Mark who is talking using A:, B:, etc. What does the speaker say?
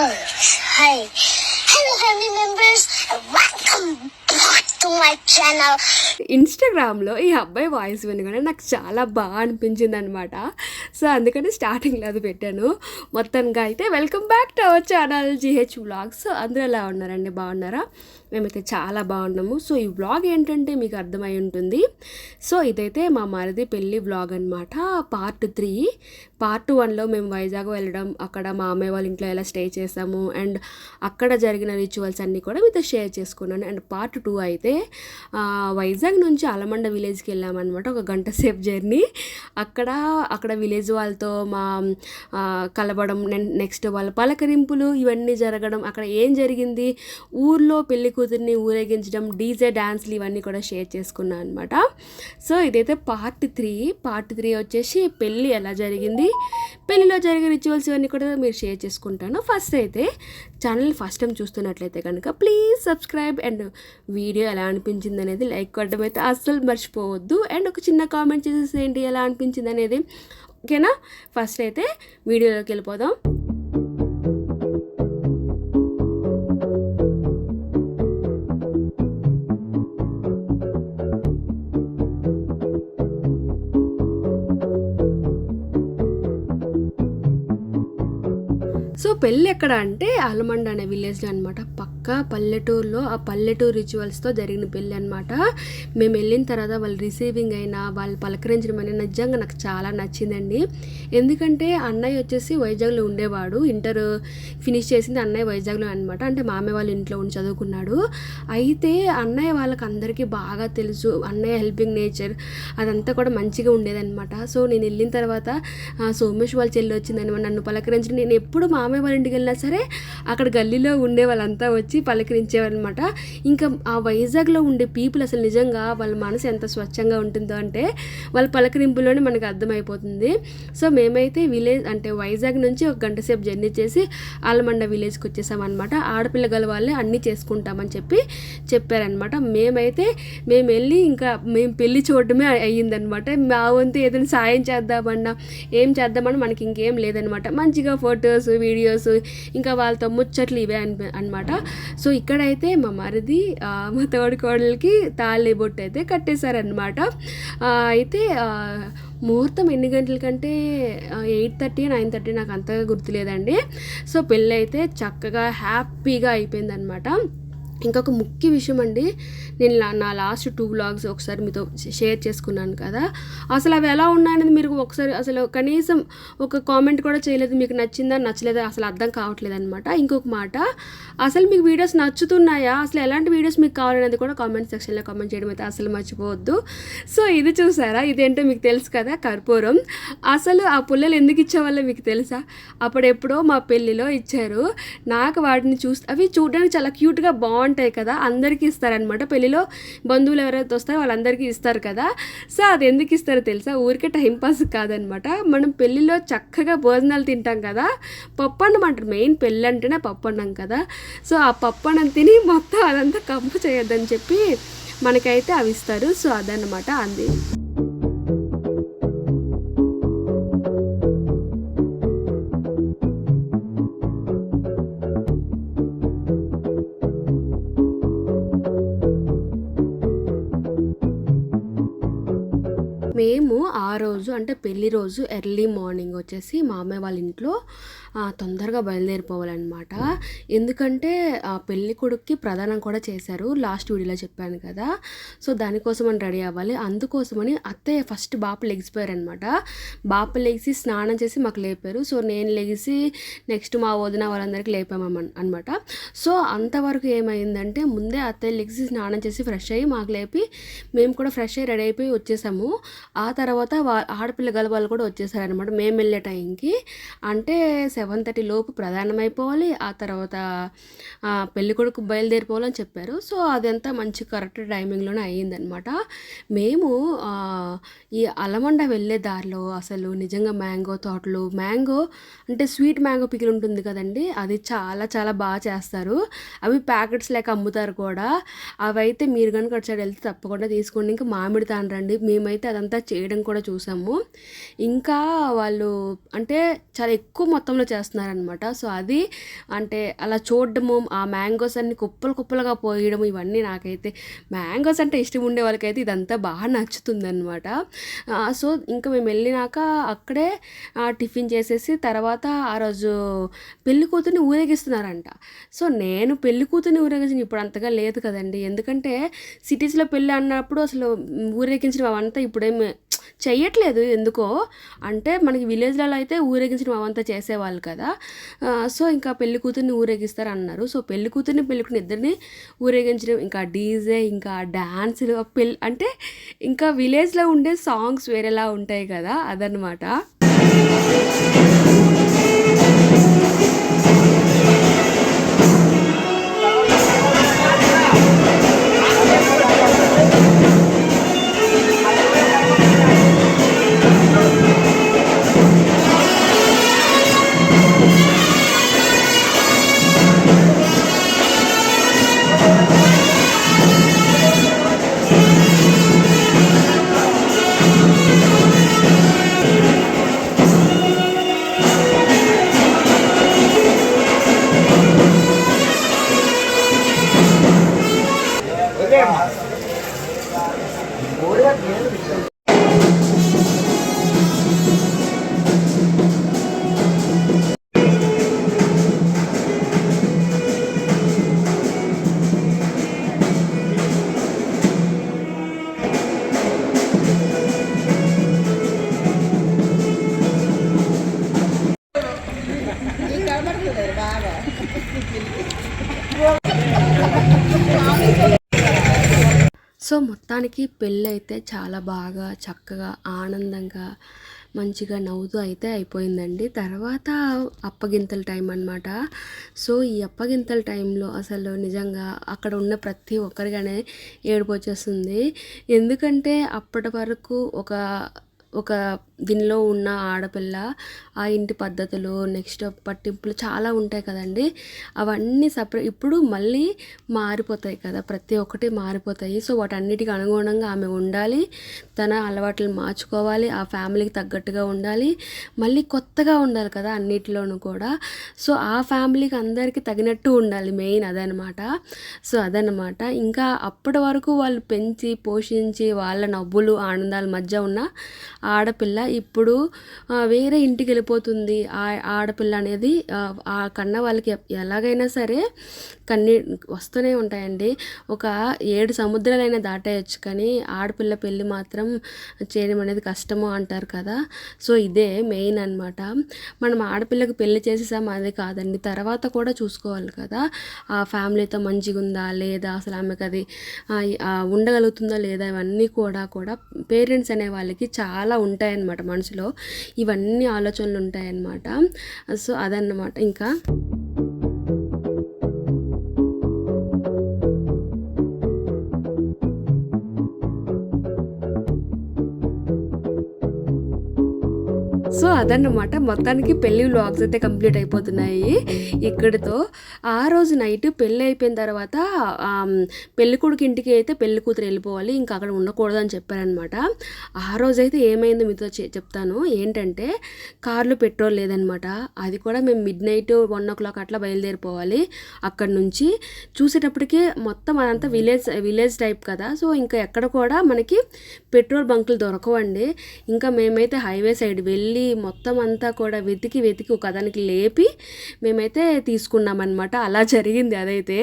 A: Oh, hi. Hello, family members, and welcome back to my.
B: ఇన్స్టాగ్రామ్లో ఈ అబ్బాయి voice వినగానే నాకు చాలా బాగా అనిపించింది అనమాట సో అందుకని స్టార్టింగ్లో అది పెట్టాను. మొత్తంగా అయితే welcome back to our channel GH vlogs అందరూ ఎలా ఉన్నారండి? బాగున్నారా? మేమైతే చాలా బాగున్నాము. సో ఈ వ్లాగ్ ఏంటంటే మీకు అర్థమై ఉంటుంది. సో ఇదైతే మా మరిది పెళ్ళి వ్లాగ్ అనమాట పార్ట్ త్రీ పార్ట్ వన్లో మేము వైజాగ్ వెళ్ళడం అక్కడ మా అమ్మాయి వాళ్ళ ఇంట్లో ఎలా స్టే చేసాము అండ్ అక్కడ జరిగిన రిచువల్స్ అన్నీ కూడా మీతో షేర్ చేసుకున్నాను. అండ్ పార్ట్ టూ అయితే వైజాగ్ నుంచి అలమండ విలేజ్కి వెళ్ళామన్నమాట ఒక గంట సేపు జర్నీ. అక్కడ అక్కడ విలేజ్ వాళ్ళతో మా కలవడం నెక్స్ట్ వాళ్ళ పలకరింపులు ఇవన్నీ జరగడం అక్కడ ఏం జరిగింది ఊర్లో పెళ్ళి కూతుర్ని ఊరేగించడం డీజే డ్యాన్స్లు ఇవన్నీ కూడా షేర్ చేసుకున్నాను అనమాట సో ఇదైతే పార్ట్ త్రీ. పార్ట్ త్రీ వచ్చేసి పెళ్ళి ఎలా జరిగింది పెళ్ళిలో జరిగే రిచువల్స్ ఇవన్నీ కూడా మీరు షేర్ చేసుకుంటాను. ఫస్ట్ అయితే ఛానల్ ఫస్ట్ టైం చూస్తున్నట్లయితే కనుక ప్లీజ్ సబ్స్క్రైబ్ అండ్ వీడియో ఎలా అనిపించింది అనేది లైక్ కొట్టడం అయితే అస్సలు మర్చిపోవద్దు. అండ్ ఒక చిన్న కామెంట్ చేసేసేయండి ఎలా అనిపించింది అనేది ఓకేనా? ఫస్ట్ అయితే వీడియోలోకి వెళ్ళిపోదాం. సో పెళ్ళి ఎక్కడ అంటే ఆలమండ అనే విలేజ్లో అనమాట పల్లెటూరులో ఆ పల్లెటూరు రిచువల్స్తో జరిగిన పెళ్ళి అనమాట మేము వెళ్ళిన తర్వాత వాళ్ళు రిసీవింగ్ అయినా వాళ్ళు పలకరించడం అనేది నిజంగా నాకు చాలా నచ్చిందండి. ఎందుకంటే అన్నయ్య వచ్చేసి వైజాగ్లో ఉండేవాడు. ఇంటర్ ఫినిష్ చేసింది అన్నయ్య వైజాగ్లో అనమాట అంటే మామయ్య వాళ్ళ ఇంట్లో ఉండి చదువుకున్నాడు. అయితే అన్నయ్య వాళ్ళకి అందరికీ బాగా తెలుసు. అన్నయ్య హెల్పింగ్ నేచర్ అదంతా కూడా మంచిగా ఉండేదన్నమాట. సో నేను వెళ్ళిన తర్వాత సోమేష్ వాళ్ళ చెల్లి వచ్చిందని నన్ను పలకరించడం. నేను ఎప్పుడు మామయ్య వాళ్ళ ఇంటికి వెళ్ళినా సరే అక్కడ గల్లీలో ఉండే వాళ్ళంతా వచ్చి పలకరించేవారనమాట ఇంకా ఆ వైజాగ్లో ఉండే పీపుల్ అసలు నిజంగా వాళ్ళ మనసు ఎంత స్వచ్ఛంగా ఉంటుందో అంటే వాళ్ళ పలకరింపులోనే మనకు అర్థమైపోతుంది. సో మేమైతే విలేజ్ అంటే వైజాగ్ నుంచి ఒక గంట సేపు జర్నీ చేసి ఆలమండ విలేజ్కి వచ్చేసామన్నమాట. ఆడపిల్ల గల వాళ్ళే అన్నీ చేసుకుంటామని చెప్పి చెప్పారనమాట మేమైతే మేము వెళ్ళి ఇంకా మేము పెళ్ళి చూడటమే అయ్యిందనమాట మా వంతు ఏదైనా సాయం చేద్దామన్నా ఏం చేద్దామని మనకి ఇంకేం లేదనమాట మంచిగా ఫొటోస్ వీడియోస్ ఇంకా వాళ్ళతో ముచ్చట్లు ఇవే అని అనమాట సో ఇక్కడైతే మా మరిది మా తోడు కోడలకి తాళి బొట్టు అయితే కట్టేశారనమాట అయితే ముహూర్తం ఎన్ని గంటలకంటే ఎయిట్ థర్టీ నైన్ థర్టీ నాకు అంతగా గుర్తులేదండి. సో పెళ్ళి అయితే చక్కగా హ్యాపీగా అయిపోయిందనమాట ఇంకొక ముఖ్య విషయం అండి నేను నా లాస్ట్ టూ వ్లాగ్స్ ఒకసారి మీతో షేర్ చేసుకున్నాను కదా. అసలు అవి ఎలా ఉన్నాయనేది మీరు ఒకసారి అసలు కనీసం ఒక కామెంట్ కూడా చేయలేదు మీకు నచ్చిందా నచ్చలేదా అసలు అర్థం కావట్లేదు అనమాట ఇంకొక మాట అసలు మీకు వీడియోస్ నచ్చుతున్నాయా అసలు ఎలాంటి వీడియోస్ మీకు కావాలనేది కూడా కామెంట్ సెక్షన్లో కామెంట్ చేయడం అయితే అసలు మర్చిపోవద్దు. సో ఇది చూసారా ఇదేంటో మీకు తెలుసు కదా కర్పూరం. అసలు ఆ పుల్లలు ఎందుకు ఇచ్చేవాళ్ళో మీకు తెలుసా? అప్పుడెప్పుడో మా పెళ్ళిలో ఇచ్చారు నాకు వాటిని చూస్తే అవి చూడడానికి చాలా క్యూట్గా బాగుంటాయి కదా అందరికీ ఇస్తారనమాట పెళ్ళిలో బంధువులు ఎవరైతే వస్తారో వాళ్ళందరికీ ఇస్తారు కదా. సో అది ఎందుకు ఇస్తారో తెలుసా? ఊరికే టైం పాస్ కాదనమాట మనం పెళ్ళిలో చక్కగా భోజనాలు తింటాం కదా. పప్పు అన్నం అంటారు మెయిన్ పెళ్ళి అంటేనే పప్పు అన్నం కదా. సో ఆ పప్పు అన్నం తిని మొత్తం అదంతా కంపు చేయొద్దని చెప్పి మనకైతే అవి ఇస్తారు. సో అదనమాట అంది. అంటే పెళ్ళి రోజు ఎర్లీ మార్నింగ్ వచ్చేసి మా వాళ్ళ ఇంట్లో తొందరగా బయలుదేరిపోవాలన్నమాట. ఎందుకంటే పెళ్ళి కొడుక్కి ప్రధానం కూడా చేశారు లాస్ట్ వీడియోలో చెప్పాను కదా. సో దానికోసం అని రెడీ అవ్వాలి. అందుకోసమని అత్తయ్య ఫస్ట్ బాప లెగిసిపోయారనమాట బాప లెగిసి స్నానం చేసి మాకు లేపారు. సో నేను లెగిసి నెక్స్ట్ మా వదిన వాళ్ళందరికీ లేపామని అనమాట సో అంతవరకు ఏమైందంటే ముందే అత్తయ్య లెగిసి స్నానం చేసి ఫ్రెష్ అయ్యి మాకు లేపి మేము కూడా ఫ్రెష్ అయ్యి రెడీ అయిపోయి వచ్చేసాము. ఆ తర్వాత వా ఆడపిల్ల గల వాళ్ళు కూడా వచ్చేసారనమాట మేము వెళ్ళే టైంకి అంటే సెవెన్ థర్టీ లోపు ప్రధానమైపోవాలి. ఆ తర్వాత ఆ, పెళ్ళి కొడుకు బయలుదేరిపోవాలని చెప్పారు. సో అదంతా మంచి కరెక్ట్ టైమింగ్లోనే అయ్యిందనమాట మేము ఈ అలమండ వెళ్ళే దారిలో అసలు నిజంగా మ్యాంగో తోటలు మ్యాంగో అంటే స్వీట్ మ్యాంగో పికిల్ ఉంటుంది కదండి అది చాలా చాలా బాగా చేస్తారు. అవి ప్యాకెట్స్ లెక్క అమ్ముతారు కూడా. అవైతే మీరు కనుక అటు సైడ్ వెళ్తే తప్పకుండా తీసుకోండి. ఇంకా మామిడి రండి మేమైతే అదంతా చేయడం కూడా చూసాము. ఇంకా వాళ్ళు అంటే చాలా ఎక్కువ మొత్తంలో చేస్తున్నారనమాట సో అది అంటే అలా చూడడము ఆ మ్యాంగోస్ అన్ని కుప్పలు కుప్పలుగా పోయడం ఇవన్నీ నాకైతే మ్యాంగోస్ అంటే ఇష్టం ఉండే వాళ్ళకైతే ఇదంతా బాగా నచ్చుతుందనమాట సో ఇంకా మేము వెళ్ళినాక అక్కడే టిఫిన్ చేసేసి తర్వాత ఆ రోజు పెళ్ళి కూతుర్ని ఊరేగిస్తున్నారంట. సో నేను పెళ్ళి కూతుర్ని ఊరేగించిన ఇప్పుడు అంతగా లేదు కదండి. ఎందుకంటే సిటీస్లో పెళ్ళి అన్నప్పుడు అసలు ఊరేగించడం అవంతా ఇప్పుడేమి చెయ్యట్లేదు ఎందుకో? అంటే మనకి విలేజ్లలో అయితే ఊరేగించడం అవంతా చేసేవాళ్ళు కదా. సో ఇంకా పెళ్ళి కూతుర్ని ఊరేగిస్తారు అన్నారు సో పెళ్ళి కూతుర్ని పెళ్ళి ఇద్దరిని ఊరేగించడం ఇంకా డీజే ఇంకా డ్యాన్సులు పెళ్ళి అంటే ఇంకా విలేజ్లో ఉండే సాంగ్స్ వేరేలా ఉంటాయి కదా అదనమాట సో మొత్తానికి పెళ్ళి అయితే చాలా బాగా చక్కగా ఆనందంగా మంచిగా నవ్వుతూ అయితే అయిపోయిందండి. తర్వాత అప్పగింతల టైం అన్నమాట. సో ఈ అప్పగింతల టైంలో అసలు నిజంగా అక్కడ ఉన్న ప్రతి ఒక్కరిగానే ఏడుపు వచ్చేస్తుంది. ఎందుకంటే అప్పటి వరకు ఒక ఒక దీనిలో ఉన్న ఆడపిల్ల ఆ ఇంటి పద్ధతులు నెక్స్ట్ పట్టింపులు చాలా ఉంటాయి కదండి. అవన్నీ సపరేట్ ఇప్పుడు మళ్ళీ మారిపోతాయి కదా ప్రతి ఒక్కటి మారిపోతాయి. సో వాటన్నిటికి అనుగుణంగా ఆమె ఉండాలి తన అలవాట్లు మార్చుకోవాలి ఆ ఫ్యామిలీకి తగ్గట్టుగా ఉండాలి మళ్ళీ కొత్తగా ఉండాలి కదా అన్నిటిలోనూ కూడా. సో ఆ ఫ్యామిలీకి అందరికీ తగినట్టు ఉండాలి మెయిన్ అదనమాట. సో అదనమాట. ఇంకా అప్పటి వరకు వాళ్ళు పెంచి పోషించి వాళ్ళ నవ్వులు ఆనందాల మధ్య ఉన్న ఆడపిల్ల ఇప్పుడు వేరే ఇంటికి వెళ్ళిపోతుంది. ఆ ఆడపిల్ల అనేది ఆ, కన్న వాళ్ళకి ఎలాగైనా సరే కన్నీ వస్తూనే ఉంటాయండి. ఒక ఏడు సముద్రాలైనా దాటేయచ్చు. కానీ ఆడపిల్ల పెళ్ళి మాత్రం చేయడం అనేది కష్టము అంటారు కదా. సో ఇదే మెయిన్ అన్నమాట. మనం ఆడపిల్లకి పెళ్ళి చేసేసాం అదే కాదండి. తర్వాత కూడా చూసుకోవాలి కదా. ఆ ఫ్యామిలీతో మంచిగా ఉందా లేదా? అసలు ఆమెకు అది ఉండగలుగుతుందా? లేదా? ఇవన్నీ కూడా కూడా పేరెంట్స్ అనే వాళ్ళకి చాలా ఉంటాయన్నమాట. మనసులో. ఇవన్నీ ఆలోచనలు ఉంటాయన్నమాట. సో అదన్నమాట. ఇంకా సో అదన్నమాట. మొత్తానికి పెళ్ళి వ్లాగ్స్ అయితే కంప్లీట్ అయిపోతున్నాయి. ఇక్కడితో ఆ రోజు నైట్ పెళ్ళి అయిపోయిన తర్వాత పెళ్ళి కొడుకు ఇంటికి అయితే పెళ్ళి కూతురు వెళ్ళిపోవాలి. ఇంకా అక్కడ ఉండకూడదు అని చెప్పారనమాట ఆ రోజు అయితే ఏమైందో మీతో చె- చెప్తాను. ఏంటంటే కార్లో పెట్రోల్ లేదనమాట అది కూడా మేము midnight one o'clock అట్లా బయలుదేరిపోవాలి. అక్కడ నుంచి చూసేటప్పటికి మొత్తం అదంతా విలేజ్ విలేజ్ టైప్ కదా. సో ఇంకా ఎక్కడ కూడా మనకి పెట్రోల్ బంకులు దొరకవండి. ఇంకా మేమైతే హైవే సైడ్ వెళ్ళి మొత్తం అంతా కూడా వెతికి వెతికి ఒక దానికి లేపి మేమైతే తీసుకున్నామన్నమాట. అలా జరిగింది అదైతే.